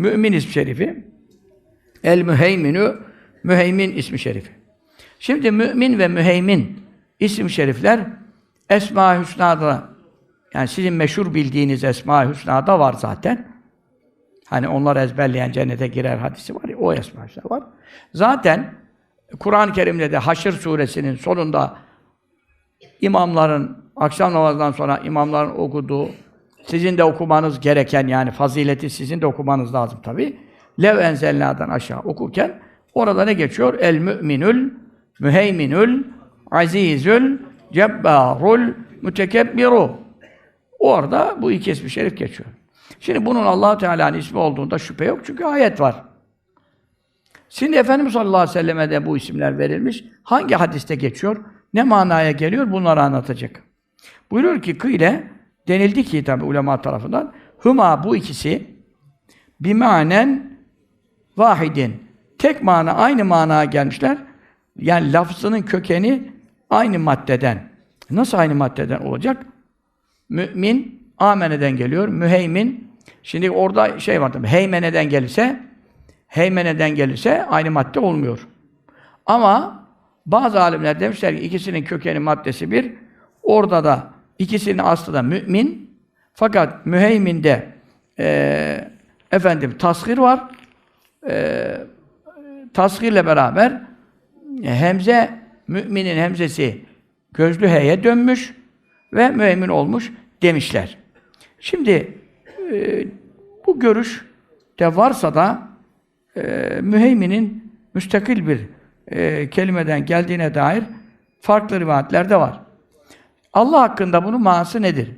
Mümin ismi şerifi. El müheyminü müheymin ismi şerifi. Şimdi mümin ve müheymin isim şerifler Esma-i Hüsna'da yani sizin meşhur bildiğiniz Esma-i Hüsna'da var zaten. Hani onlar ezberleyen cennete girer hadisi var ya, o Esma-i Hüsna var. Zaten Kur'an-ı Kerim'de de Haşr suresinin sonunda imamların akşam namazından sonra imamların okuduğu sizin de okumanız gereken yani fazileti sizin de okumanız lazım tabi. Lev enzelna'dan aşağı okurken orada ne geçiyor? El müminül müheyminül azizül cebbarul mütekebbiru. Orada bu iki ismi şerif geçiyor. Şimdi bunun allah Teala'nın ismi olduğunda şüphe yok çünkü ayet var. Şimdi Efendimiz sallallahu aleyhi ve selleme de bu isimler verilmiş. Hangi hadiste geçiyor? Ne manaya geliyor? Bunları anlatacak. Buyuruyor ki kıyle denildi ki tabi ulema tarafından huma bu ikisi bir manen vahidin tek mana aynı manaya gelmişler. Yani lafzının kökeni aynı maddeden. Nasıl aynı maddeden olacak? Mümin ameneden geliyor. Müheymin şimdi orada şey var tabi. Heymeneden gelirse heymeneden gelirse aynı madde olmuyor. Ama bazı alimler demişler ki ikisinin kökeni maddesi bir. Orada da ikisinin aslı da mümin. Fakat müheyminde e, efendim tasgir var. E, tasgirle beraber hemze müminin hemzesi gözlü heye dönmüş ve mümin olmuş demişler. Şimdi e, bu görüş de varsa da e, müheyminin müstakil bir e, kelimeden geldiğine dair farklı rivayetler de var. Allah hakkında bunun manası nedir?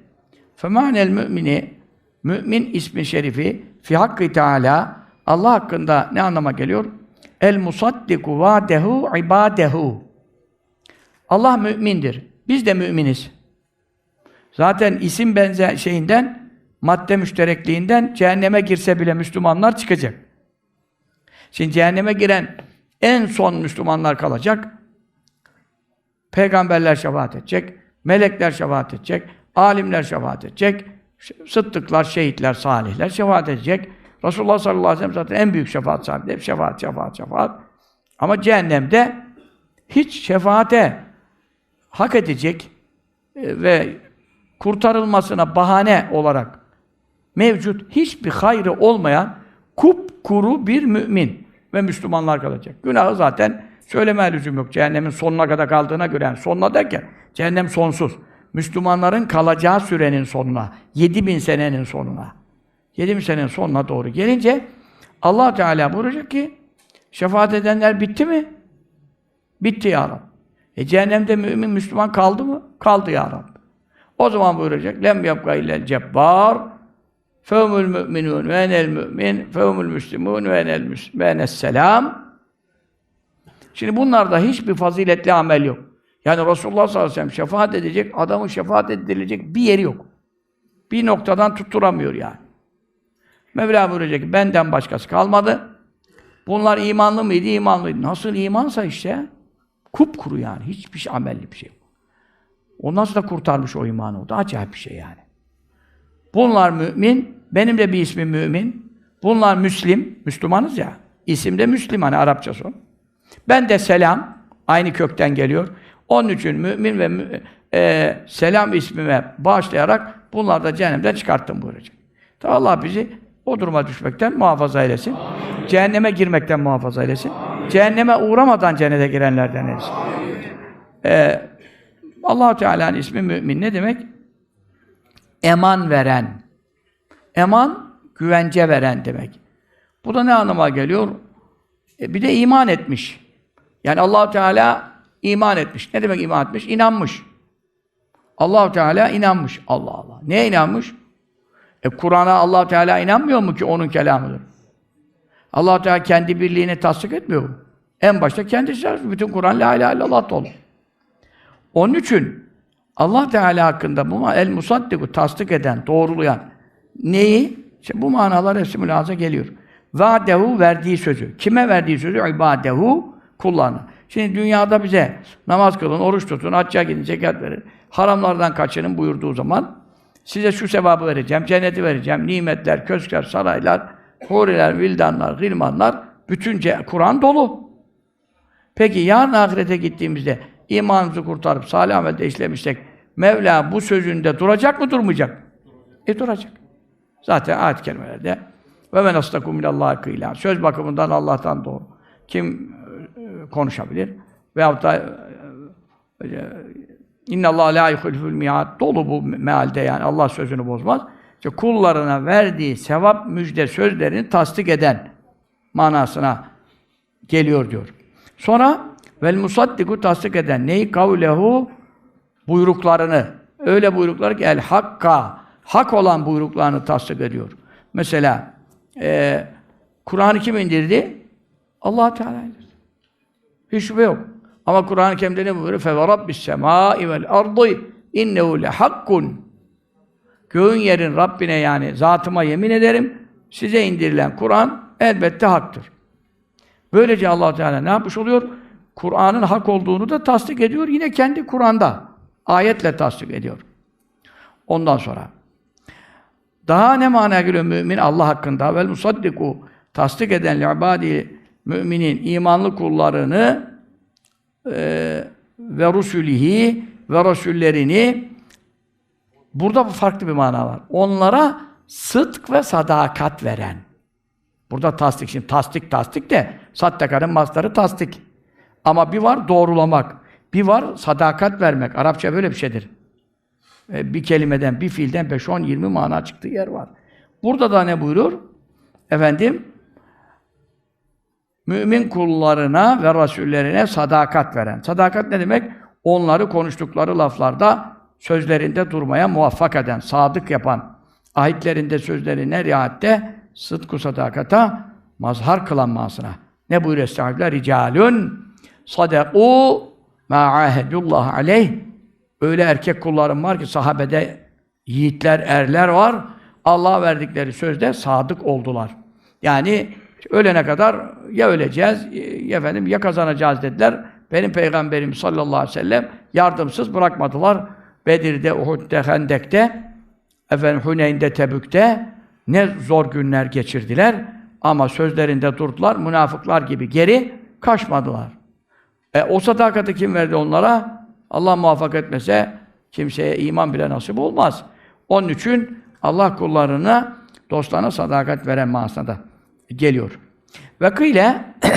Femanel mümini mümin ismi şerifi fi hakkı Teala Allah hakkında ne anlama geliyor? El musaddiku vadehu ibadehu. Allah mümindir. Biz de müminiz. Zaten isim benzer şeyinden madde müşterekliğinden cehenneme girse bile Müslümanlar çıkacak. Şimdi cehenneme giren en son Müslümanlar kalacak. Peygamberler şefaat edecek, melekler şefaat edecek, alimler şefaat edecek, sıddıklar, şehitler, salihler şefaat edecek. Resulullah sallallahu aleyhi ve sellem zaten en büyük şefaat sahibi. Hep şefaat, şefaat, şefaat. Ama cehennemde hiç şefaate hak edecek e, ve kurtarılmasına bahane olarak mevcut hiçbir hayrı olmayan kupkuru bir mümin ve Müslümanlar kalacak. Günahı zaten söyleme lüzum yok. Cehennemin sonuna kadar kaldığına göre, yani sonuna derken cehennem sonsuz. Müslümanların kalacağı sürenin sonuna, 7000 senenin sonuna. 7000 senenin sonuna doğru gelince Allah Teala buyuracak ki şefaat edenler bitti mi? Bitti ya Rab. E cehennemde mümin Müslüman kaldı mı? Kaldı ya Rab. O zaman buyuracak lem yapka illel cebbar fehumul müminun ve enel mümin fehumul müslimun ve enel enes selam Şimdi bunlarda hiçbir faziletli amel yok. Yani Resulullah sallallahu aleyhi ve sellem şefaat edecek, adamın şefaat edilecek bir yeri yok. Bir noktadan tutturamıyor yani. Mevla buyuracak benden başkası kalmadı. Bunlar imanlı mıydı? İmanlıydı. Nasıl imansa işte kupkuru yani. Hiçbir şey, amelli bir şey yok. O nasıl da kurtarmış o imanı? O da acayip bir şey yani. Bunlar mümin. Benim de bir ismim mümin. Bunlar Müslim. Müslümanız ya. İsim de Müslim hani Arapça son. Ben de selam. Aynı kökten geliyor. Onun için mümin ve mü, e, selam ismime bağışlayarak bunlar da cehennemden çıkarttım buyuracak. Tabi Allah bizi o duruma düşmekten muhafaza eylesin. Amin. Cehenneme girmekten muhafaza eylesin. Amin. Cehenneme uğramadan cennete girenlerden eylesin. Ee, allah Teala'nın ismi mümin ne demek? Eman veren. Eman, güvence veren demek. Bu da ne anlama geliyor? E, bir de iman etmiş. Yani allah Teala iman etmiş. Ne demek iman etmiş? İnanmış. allah Teala inanmış. Allah Allah. Neye inanmış? E Kur'an'a allah Teala inanmıyor mu ki onun kelamıdır? allah Teala kendi birliğini tasdik etmiyor mu? En başta kendisi bütün Kur'an la ilahe illallah dolu. Onun için Allah Teala hakkında bu el musaddiku tasdik eden, doğrulayan neyi? İşte bu manalar hepsi mülahaza geliyor. Vadehu verdiği sözü. Kime verdiği sözü? İbadehu kullarına. Şimdi dünyada bize namaz kılın, oruç tutun, hacca gidin, zekat verin, haramlardan kaçının buyurduğu zaman size şu sevabı vereceğim, cenneti vereceğim, nimetler, köşkler, saraylar, huriler, vildanlar, gılmanlar, bütünce Kur'an dolu. Peki yarın ahirete gittiğimizde imanımızı kurtarıp salih amelde işlemişsek Mevla bu sözünde duracak mı durmayacak? E duracak. Zaten ayet-i kerimelerde ve men astaku minallahi kıyla. Söz bakımından Allah'tan doğru. Kim konuşabilir? Veyahut da e, e, İnna Allah la yuhliful miad. Dolu bu mealde yani Allah sözünü bozmaz. İşte kullarına verdiği sevap müjde sözlerini tasdik eden manasına geliyor diyor. Sonra vel musaddiku tasdik eden neyi kavlehu buyruklarını öyle buyruklar ki el hakka hak olan buyruklarını tasdik ediyor. Mesela e, Kur'an'ı kim indirdi? Allah Teala indirdi. Hiç şüphe yok. Ama Kur'an-ı Kerim'de ne buyuruyor? Semâi vel ardı innehu lehakkun. Göğün yerin Rabbine yani zatıma yemin ederim. Size indirilen Kur'an elbette haktır. Böylece Allah Teala ne yapmış oluyor? Kur'an'ın hak olduğunu da tasdik ediyor. Yine kendi Kur'an'da ayetle tasdik ediyor. Ondan sonra daha ne manaya geliyor mümin Allah hakkında? Vel musaddiku tasdik eden li'ibadi müminin imanlı kullarını e, ve rusulihi ve rasullerini burada farklı bir mana var. Onlara sıdk ve sadakat veren. Burada tasdik. Şimdi tasdik tasdik de sattakanın mastarı tasdik. Ama bir var doğrulamak. Bir var sadakat vermek. Arapça böyle bir şeydir. E, bir kelimeden, bir fiilden 5, 10, 20 mana çıktığı yer var. Burada da ne buyurur? Efendim, mümin kullarına ve rasullerine sadakat veren. Sadakat ne demek? Onları konuştukları laflarda, sözlerinde durmaya muvaffak eden, sadık yapan, ahitlerinde, sözlerine riayatte, sıdku sadakata mazhar kılan manasına. Ne buyuruyor Estağfirullah? Ricalun sadakû mâ ahedullah aleyh Öyle erkek kullarım var ki sahabede yiğitler, erler var. Allah'a verdikleri sözde sadık oldular. Yani ölene kadar ya öleceğiz, ya efendim ya kazanacağız dediler. Benim peygamberim sallallahu aleyhi ve sellem yardımsız bırakmadılar. Bedir'de, Uhud'de, Hendek'te, efendim Huneyn'de, Tebük'te ne zor günler geçirdiler. Ama sözlerinde durdular. Münafıklar gibi geri kaçmadılar. E, o sadakati kim verdi onlara? Allah muvaffak etmese kimseye iman bile nasip olmaz. Onun için Allah kullarına, dostlarına sadakat veren manasına da geliyor. Ve kıyle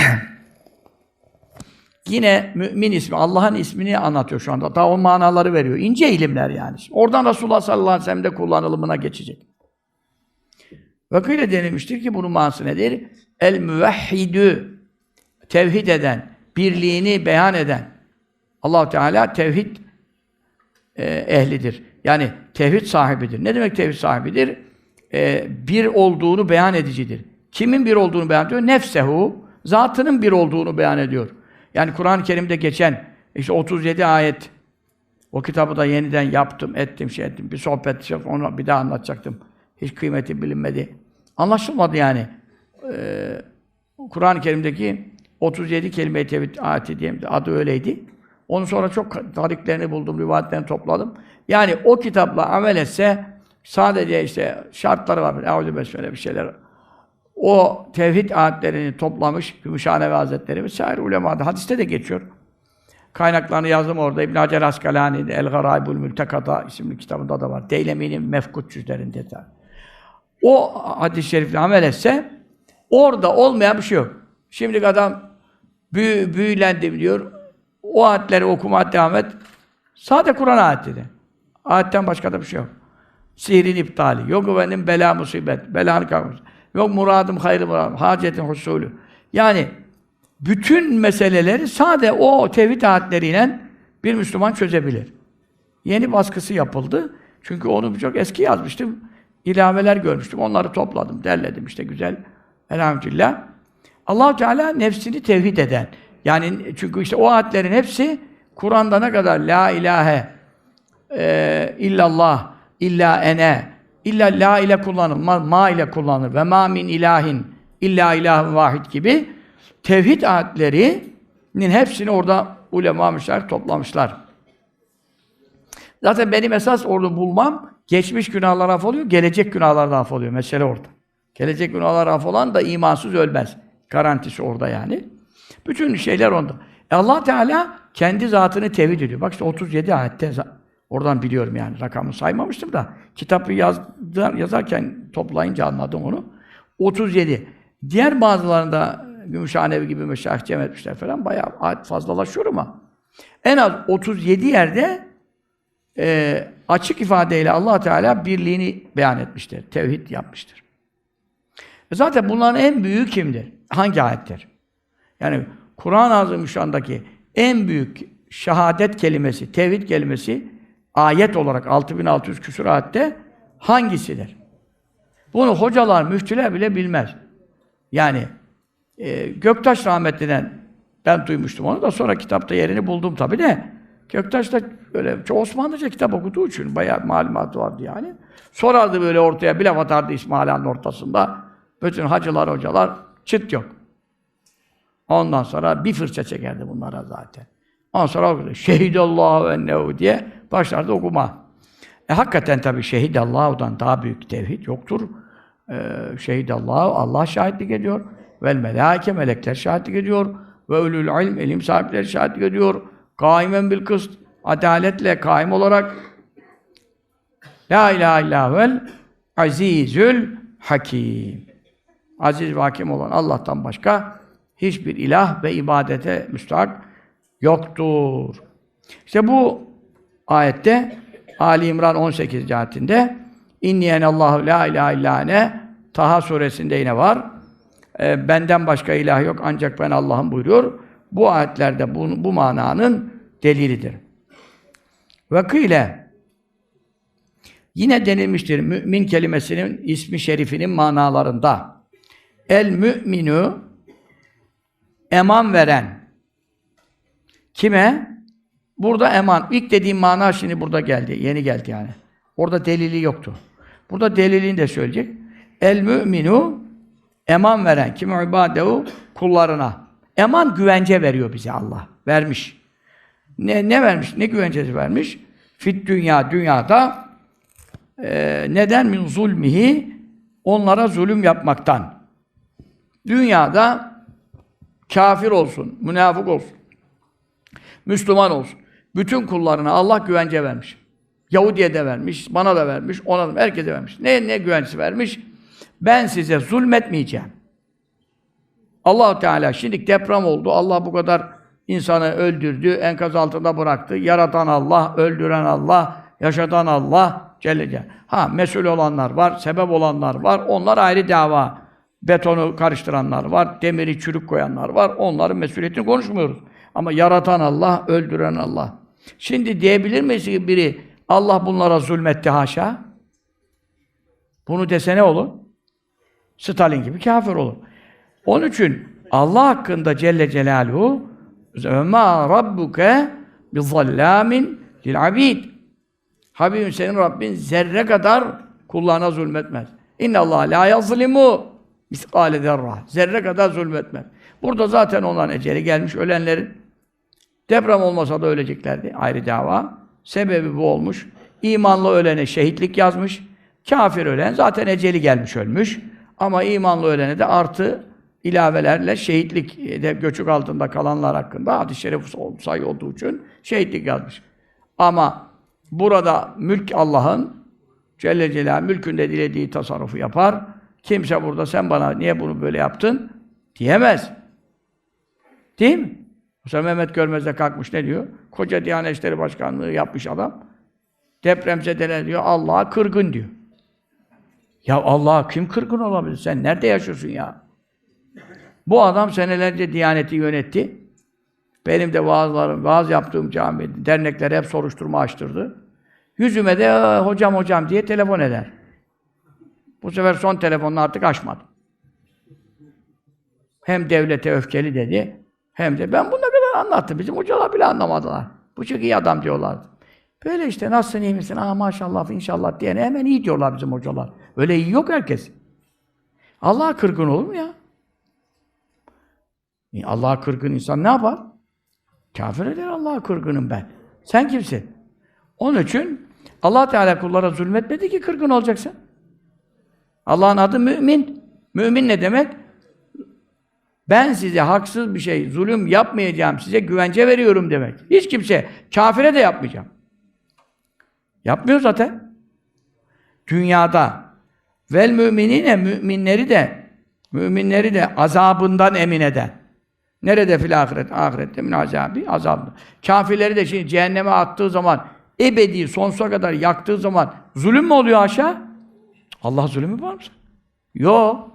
yine mümin ismi, Allah'ın ismini anlatıyor şu anda. Daha o manaları veriyor. İnce ilimler yani. Oradan Resulullah sallallahu aleyhi ve sellem'de kullanılımına geçecek. Ve kıyle denilmiştir ki bunun manası nedir? El müvehhidü tevhid eden, birliğini beyan eden, allah Teala tevhid e, ehlidir. Yani tevhid sahibidir. Ne demek tevhid sahibidir? E, bir olduğunu beyan edicidir. Kimin bir olduğunu beyan ediyor? Nefsehu, zatının bir olduğunu beyan ediyor. Yani Kur'an-ı Kerim'de geçen işte 37 ayet o kitabı da yeniden yaptım, ettim, şey ettim. Bir sohbet, şey, onu bir daha anlatacaktım. Hiç kıymeti bilinmedi. Anlaşılmadı yani. Ee, Kur'an-ı Kerim'deki 37 kelime-i tevhid ayeti diye adı öyleydi. Onun sonra çok tariklerini buldum, rivayetlerini topladım. Yani o kitapla amel etse sadece işte şartları var. Eûzü besmele bir şeyler. O tevhid ayetlerini toplamış Gümüşhanevi Hazretleri vesaire ulemada. Hadiste de geçiyor. Kaynaklarını yazdım orada. İbn Hacer Askalani El Garaibul Mültekata isimli kitabında da var. Deylemi'nin mefkut cüzlerinde de. O hadis-i şerifle amel etse orada olmayan bir şey yok. Şimdi adam büyü, büyülendim diyor. O ayetleri okumaya devam et. Sadece Kur'an ayeti de. Ayetten başka da bir şey yok. Sihrin iptali. Yok efendim bela musibet. Belanı kalmış. Yok muradım hayrı muradım. Hacetin husulü. Yani bütün meseleleri sade o tevhid ayetleriyle bir Müslüman çözebilir. Yeni baskısı yapıldı. Çünkü onu çok eski yazmıştım. İlaveler görmüştüm. Onları topladım, derledim işte güzel. Elhamdülillah. allah Teala nefsini tevhid eden. Yani çünkü işte o ayetlerin hepsi Kur'an'da ne kadar la ilahe e, illallah, illa ene, illa la ile kullanılmaz, ma ile kullanılır ve ma min ilahin illa ilahun vahid gibi tevhid ayetlerinin hepsini orada ulema müşahit toplamışlar. Zaten benim esas orada bulmam geçmiş günahlar affoluyor, gelecek günahlar da affoluyor. Mesele orada. Gelecek günahlar affolan da imansız ölmez. Garantisi orada yani. Bütün şeyler onda. E Allah Teala kendi zatını tevhid ediyor. Bak işte 37 ayette oradan biliyorum yani rakamı saymamıştım da kitabı yazdı, yazarken toplayınca anladım onu. 37. Diğer bazılarında Gümüşhanevi gibi meşayih cem etmişler falan bayağı ayet fazlalaşıyor ama en az 37 yerde e, açık ifadeyle Allah Teala birliğini beyan etmiştir. Tevhid yapmıştır. E zaten bunların en büyüğü kimdir? Hangi ayetler? Yani Kur'an-ı Azimüşşan'daki en büyük şehadet kelimesi, tevhid kelimesi ayet olarak 6600 küsur ayette hangisidir? Bunu hocalar, müftüler bile bilmez. Yani e, Göktaş rahmetliden ben duymuştum onu da sonra kitapta yerini buldum tabi de. Göktaş da böyle Osmanlıca kitap okuduğu için bayağı malumatı vardı yani. Sorardı böyle ortaya bir laf atardı İsmail Han'ın ortasında. Bütün hacılar, hocalar çıt yok. Ondan sonra bir fırça çekerdi bunlara zaten. Ondan. Şehidallahu ennehu diye başlardı okuma. E hakikaten tabii şehidallah'dan daha büyük tevhid yoktur. Ee, şehidallahu Allah şahitlik ediyor. Vel melâike melekler şahitlik ediyor. Ve ulul ilm ilim sahipleri şahitlik ediyor. Kaimen bil kıst adaletle kaim olarak La ilahe illahüvel azizül hakim. Aziz ve hakim olan Allah'tan başka hiçbir ilah ve ibadete müstahak yoktur. İşte bu ayette Ali İmran 18. ayetinde İnniyen Allahu la ilahe illa ene Taha suresinde yine var. E, benden başka ilah yok ancak ben Allah'ım buyuruyor. Bu ayetlerde bu, bu mananın delilidir. Ve kıyle yine denilmiştir mümin kelimesinin ismi şerifinin manalarında el mü'minu eman veren kime? Burada eman. İlk dediğim mana şimdi burada geldi. Yeni geldi yani. Orada delili yoktu. Burada delilini de söyleyecek. El müminu eman veren kim ibadehu kullarına. Eman güvence veriyor bize Allah. Vermiş. Ne ne vermiş? Ne güvencesi vermiş? Fit dünya dünyada e, neden min zulmihi onlara zulüm yapmaktan. Dünyada kafir olsun, münafık olsun, Müslüman olsun. Bütün kullarına Allah güvence vermiş. Yahudi'ye de vermiş, bana da vermiş, ona da herkese vermiş. Ne ne güvencesi vermiş? Ben size zulmetmeyeceğim. allah Teala şimdi deprem oldu. Allah bu kadar insanı öldürdü, enkaz altında bıraktı. Yaratan Allah, öldüren Allah, yaşatan Allah Celle Celle. Ha mesul olanlar var, sebep olanlar var. Onlar ayrı dava. Betonu karıştıranlar var, demiri çürük koyanlar var. Onların mesuliyetini konuşmuyoruz. Ama yaratan Allah, öldüren Allah. Şimdi diyebilir miyiz ki biri Allah bunlara zulmetti haşa? Bunu dese ne olur? Stalin gibi kafir olur. Onun için Allah hakkında Celle Celaluhu "Öma rabbuke bi zallamin lil abid." Habibim senin Rabbin zerre kadar kullarına zulmetmez. İnna Allah la yazlimu miskale zerra. Zerre kadar zulmetmez. Burada zaten onların eceli gelmiş ölenlerin deprem olmasa da öleceklerdi. Ayrı dava. Sebebi bu olmuş. İmanlı ölene şehitlik yazmış. Kafir ölen zaten eceli gelmiş ölmüş. Ama imanlı ölene de artı ilavelerle şehitlik de göçük altında kalanlar hakkında hadis-i şerif sayı olduğu için şehitlik yazmış. Ama burada mülk Allah'ın Celle Celaluhu mülkünde dilediği tasarrufu yapar. Kimse burada sen bana niye bunu böyle yaptın diyemez. Değil mi? Mesela Mehmet Görmez'de kalkmış ne diyor? Koca Diyanet İşleri Başkanlığı yapmış adam. Depremzedeler diyor, Allah'a kırgın diyor. Ya Allah'a kim kırgın olabilir? Sen nerede yaşıyorsun ya? Bu adam senelerce Diyaneti yönetti. Benim de vaazlarım, vaaz yaptığım cami, dernekler hep soruşturma açtırdı. Yüzüme de hocam hocam diye telefon eder. Bu sefer son telefonunu artık açmadı. Hem devlete öfkeli dedi, hem de ben bunu anlattım. Bizim hocalar bile anlamadılar. Bu çok iyi adam diyorlardı. Böyle işte nasılsın iyi misin? Aa maşallah inşallah diyene hemen iyi diyorlar bizim hocalar. Öyle iyi yok herkes. Allah'a kırgın olur mu ya? Allah'a kırgın insan ne yapar? Kafir eder Allah'a kırgınım ben. Sen kimsin? Onun için Allah Teala kullara zulmetmedi ki kırgın olacaksın. Allah'ın adı mümin. Mümin ne demek? Ben size haksız bir şey, zulüm yapmayacağım, size güvence veriyorum demek. Hiç kimse, kafire de yapmayacağım. Yapmıyor zaten. Dünyada. Vel müminine müminleri de müminleri de azabından emin eden. Nerede fil ahiret? Ahirette min azabi, azabı. Kafirleri de şimdi cehenneme attığı zaman, ebedi, sonsuza kadar yaktığı zaman zulüm mü oluyor aşağı? Allah zulümü var mı? Yok.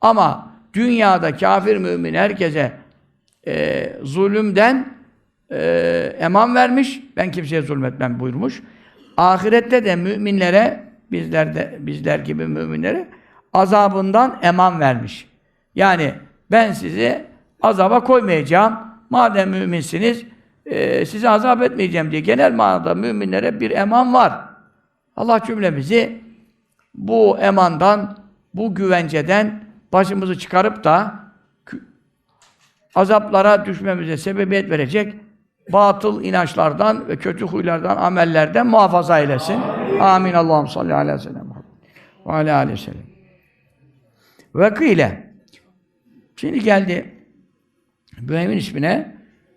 Ama dünyada kafir mümin herkese e, zulümden e, eman vermiş. Ben kimseye zulmetmem buyurmuş. Ahirette de müminlere bizler de bizler gibi müminlere azabından eman vermiş. Yani ben sizi azaba koymayacağım. Madem müminsiniz e, sizi azap etmeyeceğim diye genel manada müminlere bir eman var. Allah cümlemizi bu emandan, bu güvenceden başımızı çıkarıp da azaplara düşmemize sebebiyet verecek batıl inançlardan ve kötü huylardan, amellerden muhafaza eylesin. Amin. Allah'ım salli aleyhi ve sellem. Ve aleyhi ve sellem. Ve kıyle. Şimdi geldi müheymin ismine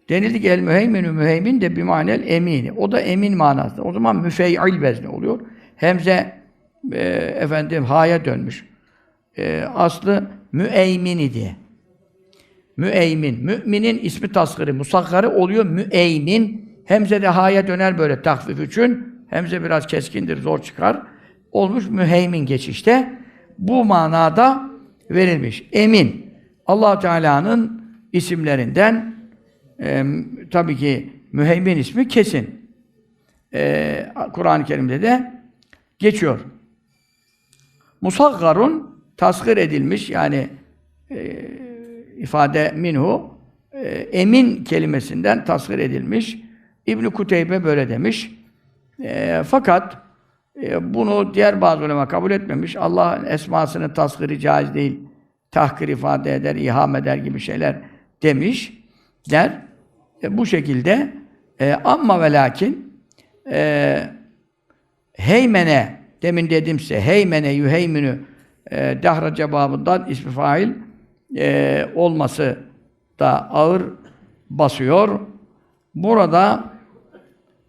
denildi ki el müheyminü müheymin de bir manel emini. O da emin manasında. O zaman müfeyyil vezni oluyor. Hemze e, efendim haya dönmüş. E, aslı müeymin idi. Müeymin. Müminin ismi tasgiri, musakkarı oluyor müeymin. Hemze de haya döner böyle takfif için. Hemze biraz keskindir, zor çıkar. Olmuş müheymin geçişte. Bu manada verilmiş. Emin. allah Teala'nın isimlerinden e, tabii ki müheymin ismi kesin. E, Kur'an-ı Kerim'de de geçiyor. Musaggarun tasgir edilmiş yani e, ifade minhu e, emin kelimesinden tasgir edilmiş. İbn Kuteybe böyle demiş. E, fakat e, bunu diğer bazı ulema kabul etmemiş. Allah'ın esmasının tasgiri caiz değil. Tahkir ifade eder, iham eder gibi şeyler demiş. Der. E, bu şekilde e, amma ve lakin e, heymene demin dedim size heymene e, dahra cevabından ismi fail e, olması da ağır basıyor. Burada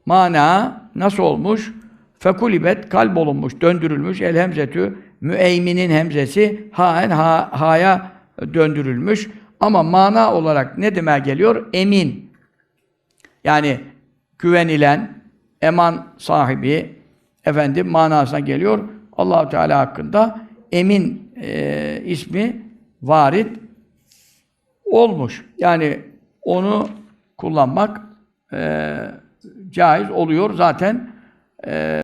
mana nasıl olmuş? Fekulibet kalp olunmuş, döndürülmüş. El hemzetü müeyminin hemzesi haen ha, haya döndürülmüş. Ama mana olarak ne demeye geliyor? Emin. Yani güvenilen, eman sahibi, efendim manasına geliyor. Allahu Teala hakkında emin e, ismi varit olmuş. Yani onu kullanmak e, caiz oluyor zaten. E,